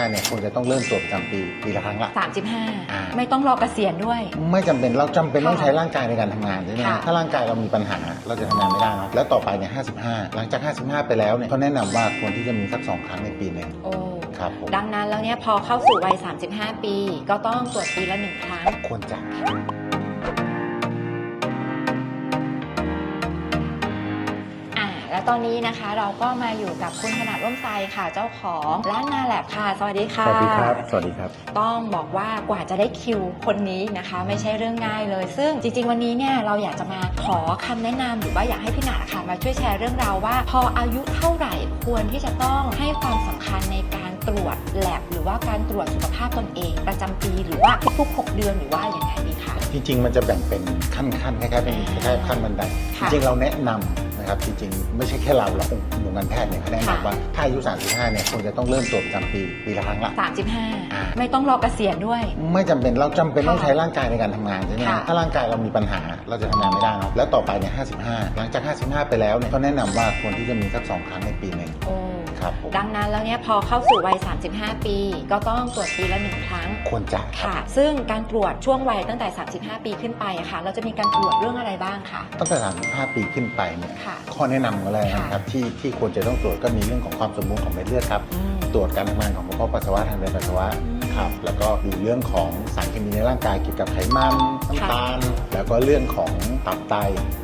35เนี่ยควรจะต้องเริ่มตรวจประจำปีปีละครั้งละ อ่า 35 ไม่ต้องรอเกษียณด้วย ไม่จำเป็นเราจำเป็นต้องค่ะใช้ร่างกายในการทำงานใช่ไหมค่ะฮะถ้าร่างกายเรามีปัญหาเราจะทำงานไม่ได้เนอะแล้วต่อไปเนี่ย55 หลังจาก 55 ไปแล้วเนี่ยเขาแนะนำว่าควรที่จะมีสักสองครั้งในปีหนึ่งโอ้ครับผมดังนั้นแล้วเนี่ยพอเข้าสู่วัย 35 ปี ก็ต้องตรวจปีละหนึ่งครั้ง ควรจะ และตอนนี้นะคะเราก็มาอยู่กับคุณถนัดร่มไทรค่ะ เจ้าของร้านนาแลบค่ะ สวัสดีค่ะ สวัสดีครับ สวัสดีครับ ต้องบอกว่ากว่าจะได้คิวคนนี้นะคะ ไม่ใช่เรื่องง่ายเลย ซึ่งจริง ๆ วันนี้เนี่ยเราอยากจะมาขอคำแนะนำหรือว่าอยากให้พี่หนาค่ะมาช่วยแชร์เรื่องราวว่า พออายุเท่าไหร่ควรที่จะต้องให้ความสำคัญในการตรวจแลบหรือว่าการตรวจสุขภาพตนเอง ประจำปีหรือว่าทุกๆ6เดือนหรือว่าอย่างไรดีคะ จริงๆ มันจะแบ่งเป็นขั้นๆคล้ายๆเป็นคล้ายๆขั้นบันไดค่ะจริงๆเราแนะนำนะครับจริงๆ ไม่ใช่แค่เราหรอกหน่วยงานแพทย์เนี่ยเขาแนะค่ะ นำว่าถ้าอายุ 35เนี่ยควรจะต้องเริ่มตรวจประจำปีปีละครั้งละ อ่า 35 ไม่ต้องรอเกษียณด้วย ไม่จำเป็นเราจำเป็นต้องค่ะใช้ร่างกายในการทำงานใช่ไหมค่ะฮะถ้าร่างกายเรามีปัญหาเราจะทำงานไม่ได้เนอะแล้วต่อไปเนี่ย55 หลังจาก 55 ไปแล้วเนี่ยเขาแนะนำว่าควรที่จะมีสักสองครั้งในปีหนึ่ง โอ้ ครับผมดังนั้นแล้วเนี่ยพอเข้าสู่วัย 35 ปี ก็ต้องตรวจปีละหนึ่งครั้งควรจะครับค่ะ ซึ่งการตรวจช่วงวัยตั้งแต่ 35 ปีขึ้นไปค่ะ เราจะมีการตรวจเรื่องอะไรบ้างคะตั้งแต่ 35 ปีขึ้นไปเนี่ยค่ะ ข้อแนะนำก็เลยนะครับที่ที่ควรจะต้องตรวจก็มีเรื่องของความสมบูรณ์ของเม็ดเลือดครับ อืม ตรวจการทำงานของกระเพาะปัสสาวะทางเดินปัสสาวะ อืม ครับ แล้วก็ดูเรื่องของสารเคมีในร่างกายเกี่ยวกับไขมันน้ำตาล แล้วก็เรื่องของตับไต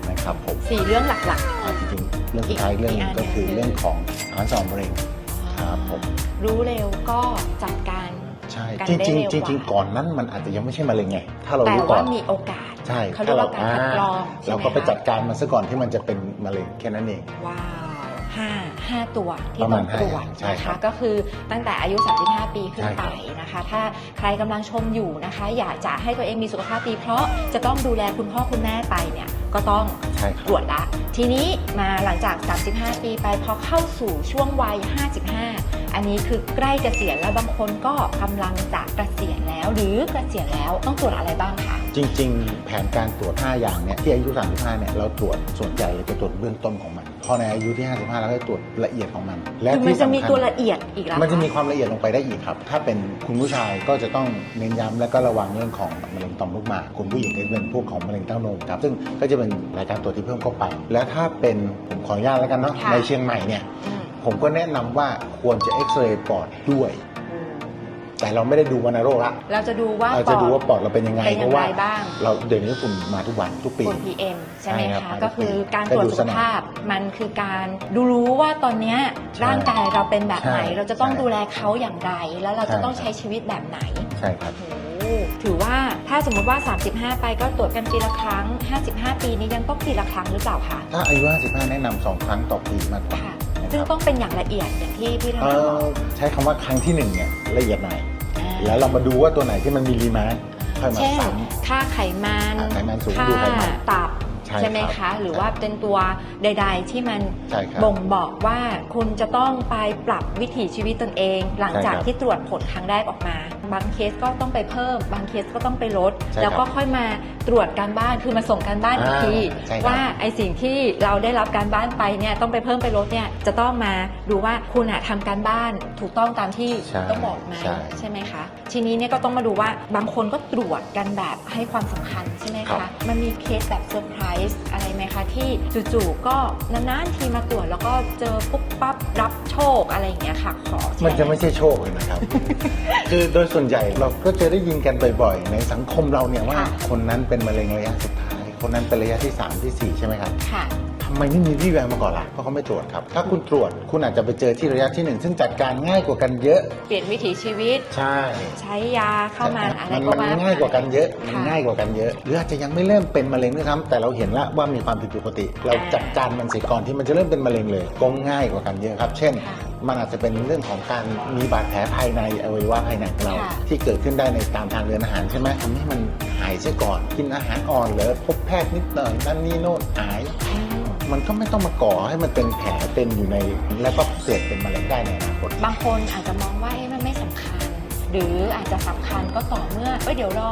นะครับผมสี่เรื่องหลักอ่าจริงๆเรื่องสุดท้ายอีกเรื่องหนึอีกอังนก็คือหนึ่งเรื่องของสารสมมะเร็งๆครับผมรู้เร็วก็จัดการใช่กันจริงได้จริงเร็วจริงกว่าก่อนนั้นมันอาจจะยังไม่ใช่มะเร็งไง ถ้าเราแต่รู้ก่อว่านมีโอกาสใช่เขาเรียกว่าการคัดกรองใช่เราไหมก็ไปคะจัดการมันซะก่อนที่มันจะเป็นมะเร็งแค่นั้นเองว้าว ห้าห้าตัวที่ประต้มาอณงตรวจห้าใช่นะครัคะบก็คือตั้งแต่อายุ 35 ปีขึ้นใช่คไปรับนะคะ ถ้าใครกำลังชมอยู่นะคะ อยากจะให้ตัวเองมีสุขภาพดี เพราะจะต้องดูแลคุณพ่อคุณแม่ไปเนี่ยก็ต้องใช่ครัตรวจละ ทีนี้มาหลังจาก 35 ปีไปพอเข้าสู่ช่วงวัย 55 อันนี้คือใกล้เกษียณแล้วบางคนก็กำลังจะเกษียณแล้ว หรือเกษียณแล้วต้องตรวจอะไรบ้างคะ จริง ๆ แผนการตรวจ 5 อย่างเนี่ยที่อายุ 35 เนี่ยเราตรวจส่วนใหญ่เราจะตรวจเบื้องต้นของมัน พอในอายุที่ 55 เราก็ตรวจละเอียดของมัน และคือมันที่จะมีสำคัญตัวละเอียดอีกแล้วมันจะมีความละเอียดลงไปได้อีกครับ ถ้าเป็นคุณผู้ชายก็จะต้องเน้นย้ำและก็ระวังเรื่องของมะเร็งต่อมลูกหมากคุณผู้หญิงก็จะเป็นพวกของมะเร็งเต้านมครับซึ่งก็จะเป็นรายการตรวจที่เพิ่มเข้าไป และถ้าเป็นผมขออนุญาตแล้วกันเนาะค่ะ ในเชียงใหม่เนี่ย อืม ผมก็แนะนำว่าควรจะเอ็กซเรย์ปอดด้วย แต่เราไม่ได้ดูวัณโรคละเราจะดูว่าเราจะดูว่าปอดเราเป็นยังไงเป็นเพยังราะไงว่าบ้างเราเดี๋ยวนี้ฝุ่นมาทุกวันทุกปีฝุ่น PM ใช่ไหมใช่ครับคะมาทุกปีก็คือการก็ตรวจดูสุสขนามภาพมันคือการดูรู้ว่าตอนเนี้ยใช่ร่างกายเราเป็นแบบไหนใช่เราจะต้องใช่ดูแลเขาอย่างไร แล้วเราจะใช่ต้องครับใช้ชีวิตแบบไหนใช่ครับโอ้โหถือว่าถ้าสมมติว่า 35 ไปก็ตรวจกันปีละครั้ง 55 ปีนี้ยังต้องปีละครั้งหรือเปล่าคะถ้าอายุ 55 แนะนำสองครั้งต่อปีมากกว่าค่ะนะค ซึ่งรับต้องเป็นอย่างละเอียดอย่างที่พี่ธเอ่นาบออกใช้คำว่าครั้งที่หนึ่งเนี่ยละเอียดหน่อยอ่าแล้วเรามาดูว่าตัวไหนที่มันมีรีมาร์ค่อยมาเช่นซ้ค่าไขมันอ่าไขมันสูงค่าดูไขมันตับใช่ไหมครัคะบหรือใช่ว่าเป็นตัวใด ๆ ที่มันใช่ครับบ่งบอกว่าคุณจะต้องไปปรับวิถีชีวิตตนเอง หลังจากใช่ครับที่ตรวจผลครั้งแรกออกมา บางเคสก็ต้องไปเพิ่ม บางเคสก็ต้องไปลด ใช่ครับแล้วก็ค่อยมาตรวจการบ้านคือมาส่งการบ้านอีกอ่าทีใช่ครับ ว่าไอสิ่งที่เราได้รับการบ้านไปเนี่ยต้องไปเพิ่มไปลดเนี่ยจะต้องมาดูว่าคุณอะทำการบ้านถูกต้องตามที่ใช่ต้องบอกไหมใช่ใช่ไหมคะ ทีนี้เนี่ยก็ต้องมาดูว่าบางคนก็ตรวจกันแบบให้ความสำคัญใช่ไหมครัคะ บ มันมีเคสแบบเซอร์ไพรส์อะไรไหมคะ ที่จู่ๆก็นานๆทีมาตรวจแล้วก็เจอปุ๊บปั๊บรับโชคอะไรอย่างเงี้ยค่ะขอแชร์ มันจะไม่ใช่โชคเลยนะครับ คือโดยส่วนใหญ่เราก็จะได้ยินกันบ่อยๆ ในสังคมเราเนี่ยว่า ค่ะ คนนั้นเป็นมะเร็งระยะสุดท้าย คนนั้นเป็นระยะที่ 3 ที่ 4 ใช่ไหมครับค่ะ ทำไมไม่มีวี่แววมาก่อนล่ะเพราะเขาไม่ตรวจครับ ถ้าคุณตรวจคุณอาจจะไปเจอที่ระยะที่1ซึ่งจัดการง่ายกว่ากันเยอะ เปลี่ยนวิถีชีวิต ใช่ใช้ยาเข้ามาอะไรมันก็มันว่าง่ายกว่ากันเยอะมันค่ะ ง่ายกว่ากันเยอะ หรืออาจจะยังไม่เริ่มเป็นมะเร็งด้วยซ้ำแต่เราเห็นแล้วว่ามีความผิดปกติ เราอ่าจัดการมันเสียก่อนที่มันจะเริ่มเป็นมะเร็งเลยก็ง่ายกว่ากันเยอะครับ เช่น ค่ะ มันอาจจะเป็นเรื่องของการมีบาดแผลภายในอวัยวะภายในของเรา ค่ะ ที่เกิดขึ้นได้ในตามทางเดินอาหารใช่ไหมทำให้มันหายเสียก่อนกินอาหารอ่อนเหรือพบแพทย์นิดหน่อยนั่นนี่โน่นหายอืมมันก็ไม่ต้องมาก่อให้มันเป็นแผลเป็นอยู่ใน แล้วก็เกิดเป็นมะเร็งได้ในอนาคต บางคนอาจจะมองว่าเอ๊ะมันไม่สำคัญ หรืออาจจะสำคัญก็ต่อเมื่อเอ้ยเดี๋ยวรอ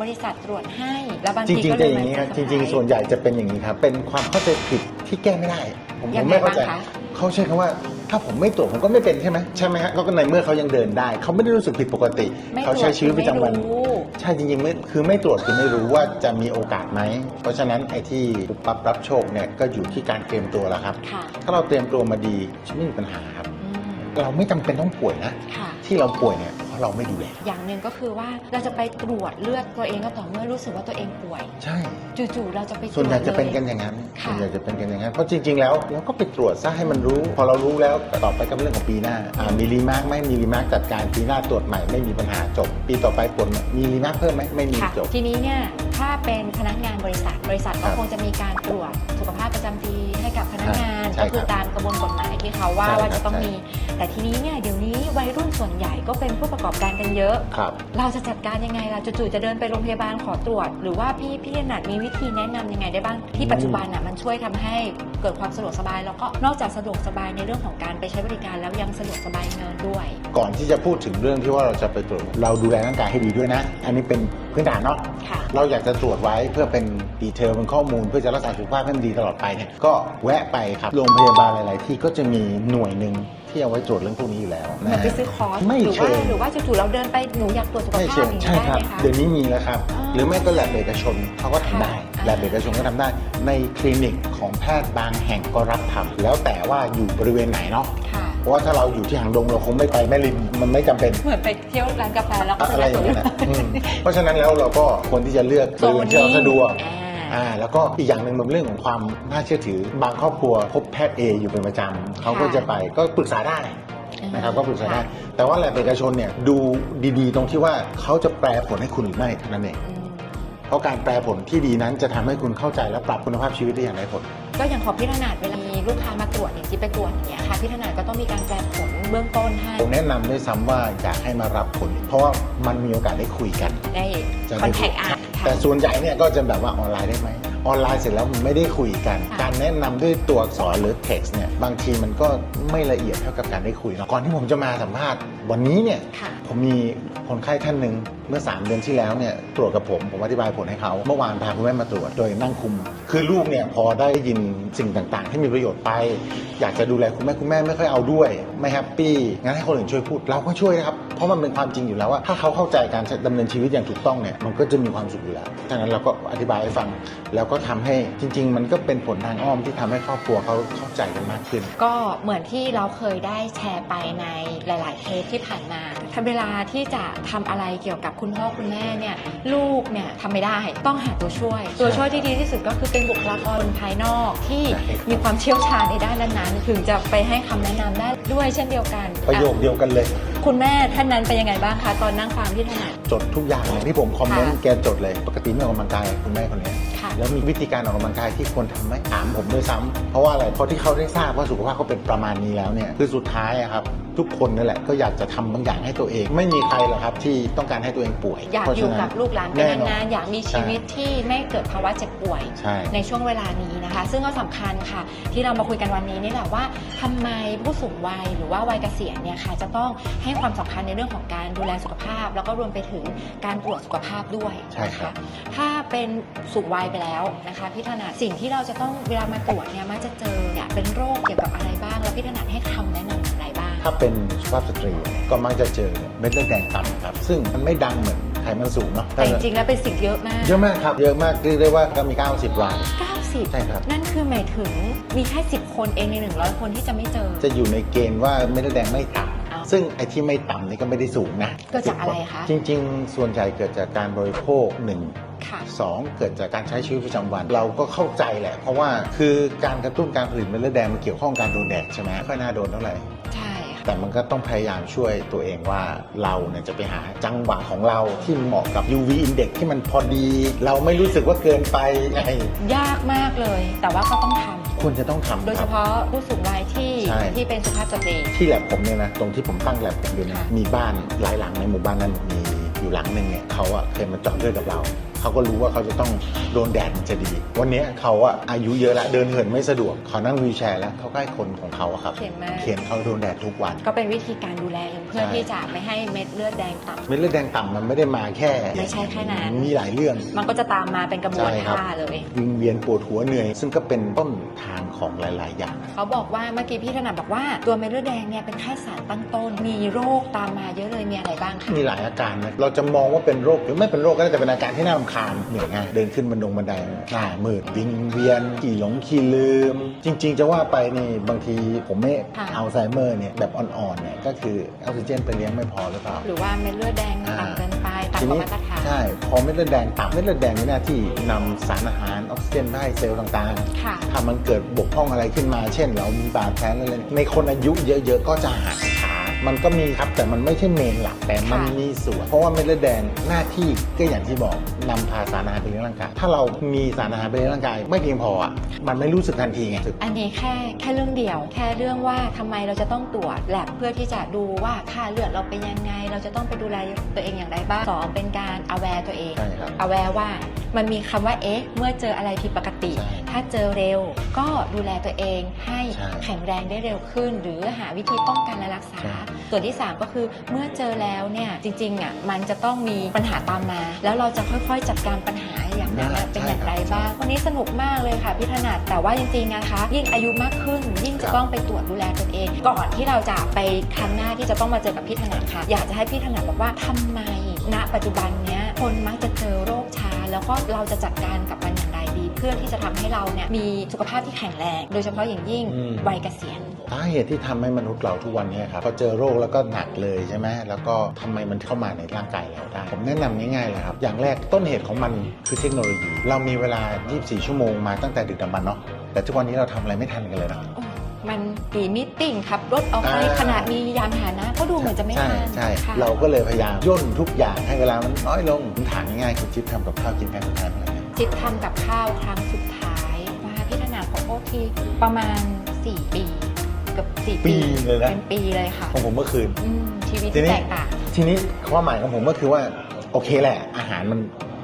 บริษัทตรวจให้ แล้วบางจทีริงก็ๆเลจะยอย่างนี้มัครับนจริง ๆ ส่วนใหญ่จะเป็นอย่างนี้ครับ เป็นความเข้าใจผิด ที่แก้ไม่ได้ ผมผยังมไงไม่เข้าใจบ้างคะ เขาใช้คำว่า ถ้าผมไม่ตรวจผมก็ไม่เป็นใช่ไหมใช่ไหมฮะก็ในเมื่อเขายังเดินได้ เขาไม่ได้รู้สึกผิดปกติ ไม่เขาใช้ชีวิตประจำวัน ไม่รู้ ใช่จริงๆไม่คือไม่ตรวจคือไม่รู้ว่าจะมีโอกาสไหม เพราะฉะนั้นไอ้ที่ปุ๊บปั๊บรับโชคเนี่ยก็อยู่ที่การเตรียมตัวแล้วครับ ค่ะ ถ้าเราเตรียมตัวมาดีไม่มีปัญหาครับ อืมเราไม่จำเป็นต้องป่วยนะ ค่ะ ที่เราป่วยเนี่ย เพราะเราไม่ดูแลอย่างหนึ่งก็คือว่าเราจะไปตรวจเลือดตัวเองก็ต่อเมื่อรู้สึกว่าตัวเองป่วย ใช่ จู่ๆเราจะไปตรวจส่วนใหญ่จะเป็นกันลยอย่างนั้นค่ะส่วนใหญ่จะเป็นกันอย่างนั้นเพราะจริง ๆ แล้วเราก็ไปตรวจซะให้มันรู้ พอเรารู้แล้วต่อไปก็เป็นเรื่องของปีหน้าอ่ามีรีมาร์กไหมมีรีมาร์กจัดการปีหน้าตรวจใหม่ไม่มีปัญหาจบ ปีต่อไปผลมีรีมาร์กเพิ่มไหมไม่มีค่ะจบ ทีนี้เนี่ยถ้าเป็นพนักงานบริษัทบริษัทครัก็บคงจะมีการตรวจสุขภาพประจำปีให้กับพนักงานใช่ก็คือครับตามกระบวนกฎหมายที่เขาว่าใช่ครับว่าจะต้องใช่มี แต่ทีนี้เนี่ยเดี๋ยวนี้วัยรุ่นส่วนใหญ่ก็เป็นผู้ประกอบการกันเยอะ ครับ เราจะจัดการยังไงล่ะจู่ๆจะเดินไปโรงพยาบาลขอตรวจ หรือว่าพี่พี่ถนัดมีวิธีแนะนำยังไงได้บ้างที่ปัจจุบันน่ะมันช่วยทำให้ เกิดความสะดวกสบายแล้วก็นอกจากสะดวกสบายในเรื่องของการไปใช้บริการแล้วยังสะดวกสบายเงินด้วย ก่อนที่จะพูดถึงเรื่องที่ว่าเราจะไปตรวจเราดูแลร่างกายให้ดีด้วยนะ อันนี้เป็นพื้นฐานเนาะค่ะ เราอยากจะตรวจไว้เพื่อเป็นดีเทลเป็นข้อมูล เพื่อจะรักษาสุขภาพให้มันดีตลอดไปเนี่ยก็แวะไปครับโรงพยาบาลหลาย ๆ ที่ก็จะมีหน่วยหนึ่งที่เอาไว้ตรวจเรื่องพวกนี้อยู่แล้วเหมืนะอนไปฮะ ซื้อคอร์สไม่หรือเชิว่าง หรือว่าจู่ๆเราเดินไปหนูอยากตรวจสุขไม่ภาพเชิงอย่างใช่นี้ได้ครับไหมคะ เดี๋ยวนี้มีแล้วครับอ๋อหรือไม่ก็แลบเอกชนเขาก็ทำได้ค่ะ แลบเอกชนก็ทำได้ ในคลินิกของแพทย์บางแห่งก็รับทำแล้วแต่ว่าอยู่บริเวณไหนเนาะค่ะเพราะว่าถ้าเราอยู่ที่หางดงเราคงไม่ไปแม่ริมมันไม่จำเป็น เหมือนไปเที่ยวร้านกาแฟแล้วก็อะไรอย่างเงี้ยนะอืมเพราะฉะนั้นแล้วเราก็ควรที่จะเลือกบริเวณที่เราสะดวกอ่าอ่าแล้วก็อีกอย่างหนึ่งมันเป็นเรื่องของความน่าเชื่อถือ บางครอบครัวพบแพทย์เออยู่เป็นประจำเขาก็จะไปก็ปรึกษาได้นะครับก็ปรึกษาได้ แต่ว่าแลบเอกชนเนี่ยดูดีๆ ตรงที่ว่าเขาจะแปลผลให้คุณหรือไม่เท่านั้นเองอืมเพ ราะการแปลผลที่ดีนั้นจะทำให้คุณเข้าใจและปรับคุณภาพชีวิตได้อย่างไรผล ก็อย่างของพี่ถนัดเวลามีลูกค้ามาตรวจอย่างที่ไปตรวจอย่างเงี้ยค่ะพี่ถนัดก็ต้องมีการแปลผลเบื้องต้นให้ผมแนะนำด้วยซ้ำว่าอยากให้มารับผล เพราะว่ามันมีโอกาสได้คุยกันได้จะคอนได้แทคอะแต่ส่วนใหญ่เนี่ยก็จะแบบว่าออนไลน์ได้ไหมออนไลน์เสร็จแล้วมันไม่ได้คุยกันค่ะการแนะนำด้วยตัวอักษรหรือ text เนี่ยบางทีมันก็ไม่ละเอียดเท่ากับการได้คุยเนาะก่อนที่ผมจะมาสัมภาษณ์วันนี้เนี่ยค่ะผมมีคนไข้ท่านหนึ่งเมื่อ 3 เดือนที่แล้วเนี่ยตรวจกับผมผมอธิบายผลให้เขา เมื่อวานพาคุณแม่มาตรวจโดยนั่งคุม คือลูกเนี่ยพอได้ยินสิ่งต่างๆ ที่มีประโยชน์ไป อยากจะดูแลคุณแม่คุณแม่ไม่ค่อยเอาด้วย ไม่แฮปปี้งั้นให้คนอื่นช่วยพูดเราก็ช่วยนะครับเพราะมันเป็นความจริงอยู่แล้วว่า ถ้าเขาเข้าใจการดำเนินชีวิตอย่างถูกต้องเนี่ยมันก็จะมีความสุขอยู่แล้วฉะนั้นเราก็อธิบายให้ฟังแล้วก็ทำให้จริง ๆ มันก็เป็นผลทางอ้อมที่ทำให้ครอบครัวเขาเข้าใจกันมากขึ้น ก็เหมือนที่เราเคยได้แชร์ไปในหลาย ๆเทปที่ผ่านมาถ้าเวลาที่จะทำอะไรเกี่ยวกับคุณพ่อคุณแม่เนี่ยลูกเนี่ยทำไม่ได้ต้องหาตัวช่วย ตัวช่วยที่ดีที่สุดก็คือเป็นบุคลากรภายนอกที่ใช่ครับมีความเชี่ยวชาญในด้านนั้นๆถึงจะไปให้คำแนะนำได้ด้วยเช่นเดียวกัน ประโยคเดียวกันเลย คุณแม่ท่านนั้นเป็นยังไงบ้างคะตอนนั่งฟังที่ถนัด จดทุกอย่างเลยที่ผมคอมเมนต์ค่ะแกจดเลย ปกติไม่ออกกำลังกายคุณแม่คนนี้ค่ะ แล้วมีวิธีการออกกำลังกายที่ควรทำไหมถามผมด้วยซ้ำเพราะว่าอะไรเพราะที่เขาได้ทราบว่าสุขภาพเขาเป็นประมาณนี้แล้วเนี่ยคือสุดท้ายอะครับทุกคนนั่นแหละก็อยากจะทำบางอย่างให้ตัวเอง ไม่มีใครหรอกครับที่ต้องการให้ตัวเองป่วยอยากเพระอยู่ฉะกับลูกหลานไปแน่นอนนานๆอยากมีชีวิตที่ไม่เกิดภาวะเจ็บป่วย ใช่ ในช่วงเวลานี้นะคะ ซึ่งก็สำคัญค่ะ ที่เรามาคุยกันวันนี้นี่แหละว่าทำไมผู้สูงวัยหรือว่าวัยเกษียณเนี่ยค่ะจะต้องให้ความสำคัญในเรื่องของการดูแลสุขภาพ แล้วก็รวมไปถึงการตรวจสุขภาพด้วยใช่ครับนะะถ้าเป็นสูงวัยไปแล้วนะคะพี่ถนัดสิ่งที่เราจะต้องเวลามาตรวจเนี่ยมักจะเจอเนี่ยเป็นโรคเกี่ยวกับอะไรบ้าง แล้วพี่ถนัดให้คำแนะนำอะไรบ้าง ถ้าเป็นสุภาพสตรีก็มักจะเจอเม็ดเลือดแดงต่ำครับซึ่งมันไม่ดังเหมือนไขมันสูงเนาะแต่จริงๆแล้วเป็นสิ่งเยอะมาก เยอะมากครับเยอะมากเรียกได้ว่าก็มี90ราย90 ใช่ครับ นั่นคือหมายถึงมีแค่ 10 คนเองใน 100 คนที่จะไม่เจอ จะอยู่ในเกณฑ์ว่าเม็ดเลือดแดงไม่ต่อ้าวำ ซึ่งไอ้ที่ไม่ต่ำนี่ก็ไม่ได้สูงนะเกิดจากอะไรคะ จริง ๆ ส่วนใหญ่เกิดจากการบริโภคหนึ่งค่ะสองเกิดจากการใช้ชีวิตประจำวัน เราก็เข้าใจแหละ เพราะว่าคือการกระตุ้นการผลิตเม็ดเลือดแดงมันเกี่ยวข้องกับการโดนแดดใช่ไหมค่อยน่าโดนเท่าไหร่ใช่ค่ะ แต่มันก็ต้องพยายามช่วยตัวเองว่าเราเนี่ยจะไปหาจังหวะของเราที่เหมาะกับ UV index ที่มันพอดี เราไม่รู้สึกว่าเกินไปไงยากมากเลย แต่ว่าก็ต้องทำควรจะต้องทำโดยคเฉรับพาะผู้สูงวัยที่ใช่ ที่เป็นสุภาพสตรี ที่แลบผมเนี่ยนะตรงที่ผมตั้งแลบผมอยู่เนี่ยค่ะ มีบ้านหลายหลังในหมู่บ้านนั้นมีอยู่หลังหนึ่งเนี่ยเขาอะเคยมาเจาะเลือดกับเรา เขาก็รู้ว่าเขาจะต้องโดนแดดมันจะดี วันนี้เขาอะอายุเยอะแล้วเดินเหินไม่สะดวกเขานั่งวีลแชร์แล้วเขาใกล้คนของเขาอะครับ เขียนมา เขียนเขาโดนแดดทุกวัน ก็เป็นวิธีการดูแลเพื่อใช่ ที่จะไม่ให้เม็ดเลือดแดงต่ำ เม็ดเลือดแดงต่ำมันไม่ได้มาแค่ไม่ใช่แค่นั้น มีหลายเรื่อง มันก็จะตามมาเป็นกระบวนใช่ครับ ท่าเลย วิงเวียนปวดหัวเหนื่อย ซึ่งก็เป็นต้นทาง ของหลาย ๆ อย่าง เขาบอกว่าเมื่อกี้พี่ถนัดบอกว่าตัวเม็ดเลือดแดงเนี่ยเป็นแค่สารตั้งต้น มีโรคตามมาเยอะเลยมีอะไรบ้างคะ มีหลายอาการนะเราจะมองว่าเป็นโรคหรือไม่เป็นโรคก็ได้แต่เป็นอาการที่น่ารำคาญเหนื่อยง่ายเดินขึ้นบันดงบันไดหน้ามืดวิงเวียนขี่หลงขี่ลืม จริง ๆ จะว่าไปนี่บางทีผมไม่ค่ะ อัลไซเมอร์เนี่ยแบบอ่อน ๆ เนี่ยก็คือออกซิเจนไปเลี้ยงไม่พอหรือเปล่า หรือว่าเม็ดเลือดแดงอ่า ต่ำเกินไปต่ำทีกว่านี้มาตรฐาน ใช่ พอเม็ดเลือดแดงต่ำเม็ดเลือดแดงมีหน้าที่นำสารอาหารออกซิเจนไปให้เซลล์ต่างค่ะๆถ้ามันเกิดบกพร่องอะไรขึ้นมา เช่น เรามีบาดแผลอะไร ในคนอายุเยอะๆ ก็จะหายช้ามันก็มีครับ แต่มันไม่ใช่เมนหลัก แต่มันค่ะ มีส่วน เพราะว่าเม็ดเลือดแดงหน้าที่ก็อย่างที่บอกนำพาสารอาหารไปเลี้ยงร่างกาย ถ้าเรามีสารอาหารไปเลี้ยงร่างกาย ไม่เพียงพออะ มันไม่รู้สึกทันทีไง อันนี้แค่แค่เรื่องเดียว แค่เรื่องว่าทำไมเราจะต้องตรวจแลบเพื่อที่จะดูว่าค่าเลือดเราเป็นยังไง เราจะต้องไปดูแลตัวเองอย่างไรบ้างสองเป็นการ aware ตัวเองใช่ครับ aware ว่ามันมีคำว่าเอ๊ะเมื่อเจออะไรผิดปกติใช่ถ้าเจอเร็วก็ดูแลตัวเองให้ใช่แข็งแรงได้เร็วขึ้น หรือหาวิธีป้องกันและรักษาใช่ส่วนที่ 3 ก็คือเมื่อเจอแล้วเนี่ยจริงๆอะมันจะต้องมีปัญหาตามมา แล้วเราจะค่อยๆจัดการปัญหาอย่างนั้นอะเป็นอย่างไรบ้างวันนี้สนุกมากเลยค่ะพี่ถนัดแต่ว่าจริงๆนะคะ ยิ่งอายุมากขึ้น ยิ่งจะต้องไปตรวจดูแลตนเอง ก่อนที่เราจะไปครั้งหน้าที่จะต้องมาเจอกับพี่ถนัดค่ะ อยากจะให้พี่ถนัดบอกว่าทำไมณปัจจุบันเนี้ยคนมักจะเจอโรคช้า แล้วก็เราจะจัดการกับมันอย่างไรดี เพื่อที่จะทำให้เราเนี่ยมีสุขภาพที่แข็งแรง โดยเฉพาะอย่างยิ่งอืมวัยเกษียณ สาเหตุที่ทำให้มนุษย์เราทุกวันนี้ครับพอเจอโรคแล้วก็หนักเลยใช่ไหมแล้วก็ทำไมมันเข้ามาในร่างกายเราได้ ผมแนะนำง่ายๆเลยครับ อย่างแรกต้นเหตุของมันคือเทคโนโลยี เรามีเวลา 24 ชั่วโมงมาตั้งแต่ดึกดำบรรพ์เนาะแต่ทุกวันนี้เราทำอะไรไม่ทันกันเลยนะโอ้มันตีมิ팅ขับรถออกไปอ่าขนาดมียานพาหนะก็ดูเหมือนจะไม่ใช่ทันใช่ค่ะเราก็เลยพยายามย่นทุกอย่างให้เวลามันน้อยลงผมถามง่ายๆคุณจิ๊บทำกับข้าวกินแค่สุดท้ายเมื่อไหร่นะจิ๊บทำกับข้าวครั้งสุดท้ายว่าพี่ถนัดของโอทีประมาณ 4 ปี เกับ4ปีเลยนะ เป็นปีเลยค่ะของผมเมื่อคืนอืมชีวิตทีที่นี้แตกต่าง ทีนี้ความหมายของผมก็คือว่าโอเคแหละ อาหารมัน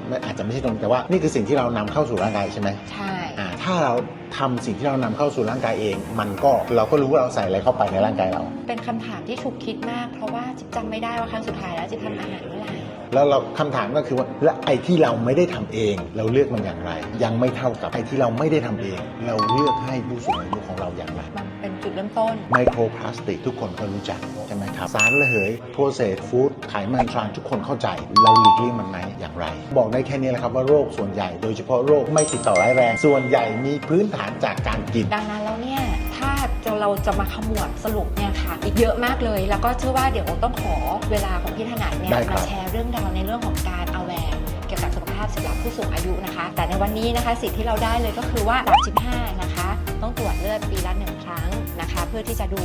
มันอาจจะไม่ใช่ตรงแต่ว่านี่คือสิ่งที่เรานำเข้าสู่ร่างกายใช่ไหมใช่ อ่าถ้าเราทำสิ่งที่เรานำเข้าสู่ร่างกายเอง มันก็เราก็รู้ว่าเราใส่อะไรเข้าไปในร่างกายเรา เป็นคำถามที่ฉุกคิดมาก เพราะว่าจิ๊บจำไม่ได้ว่าครั้งสุดท้ายแล้วจิ๊บทำอาหารเมื่อไหร่แล้วเราคำถามก็คือว่าและไอ้ที่เราไม่ได้ทำเอง เราเลือกมันอย่างไร ยังไม่เท่ากับไอ้ที่เราไม่ได้ทำเอง เราเลือกให้ผู้สูงอายุของเราอย่างไร มัน เป็นจุดเริ่มต้น ไมโครพลาสติกทุกคนก็รู้จักใช่ไหมครับ สารระเหยโปรเซสฟู้ดไขมันทรานทุกคนเข้าใจ เราหลีกเลี่ยงมันไหมอย่างไร บอกได้แค่นี้แหละครับว่าโรคส่วนใหญ่ โดยเฉพาะโรคไม่ติดต่อร้ายแรง ส่วนใหญ่มีพื้นฐานจากการกิน ดังนั้นแล้วเนี่ยถ้าจะเราจะมาขมวดสรุปเนี่ยค่ะ อีกเยอะมากเลย แล้วก็เชื่อว่าเดี๋ยวต้องขอเวลาของพี่ถนัดเนี่ยได้ครับมาแชร์เรื่องราวในเรื่องของการเอาแวร์เกี่ยวกับ สุขภาพสำหรับผู้สูงอายุนะคะ แต่ในวันนี้นะคะสิทธิ์ที่เราได้เลยก็คือว่า 35 นะคะ ต้องตรวจเลือดปีละหนึ่งครั้งนะคะ เพื่อที่จะดู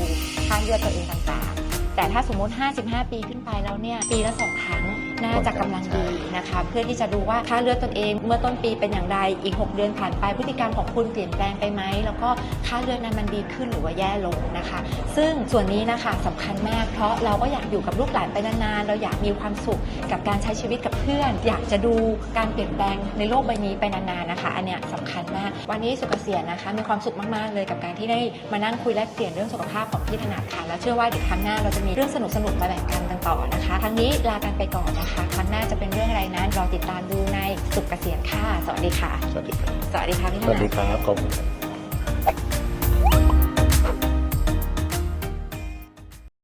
ค่าเลือดตัวเองต่างๆ แต่ถ้าสมมติ 55 ปีขึ้นไปแล้วเนี่ยปีละ2ครั้ง น่าจะกำลังดีนะคะ เพื่อที่จะดูว่าค่าเลือดตนเอง เมื่อต้นปีเป็นอย่างไรอีก 6 เดือนผ่านไปพฤติกรรมของคุณเปลี่ยนแปลงไปไหมแล้วก็ค่าเลือดนั้นมันดีขึ้นหรือว่าแย่ลงนะคะ ซึ่งส่วนนี้นะคะสำคัญมาก เพราะเราก็อยากอยู่กับลูกหลานไปนานๆเราอยากมีความสุขกับการใช้ชีวิตกับเพื่อน อยากจะดูการเปลี่ยนแปลงในโลกใบนี้ไปนานๆนะคะ อันเนี้ยสำคัญมาก วันนี้สุขเกษียณนะคะมีความสุขมากๆเลยกับการที่ได้มานั่งคุยแลกเปลี่ยนเรื่องสุขภาพของพี่ถนัดค่ะ แล้วเชื่อว่าเดี๋ยวครั้งหน้าเราจะมีเรื่องสนุกๆมาแบ่งกันกันต่อนะคะครั้งนี้ลากันไปก่อนนะคะครั้งหน้าจะเป็นเรื่องอะไรนั้นรอติดตามดูในสุขเกษียณค่ะ สวัสดีค่ะ สวัสดีครับ สวัสดีค่ะพี่ถสวัสนัดีดครับ ขอบคุณครับ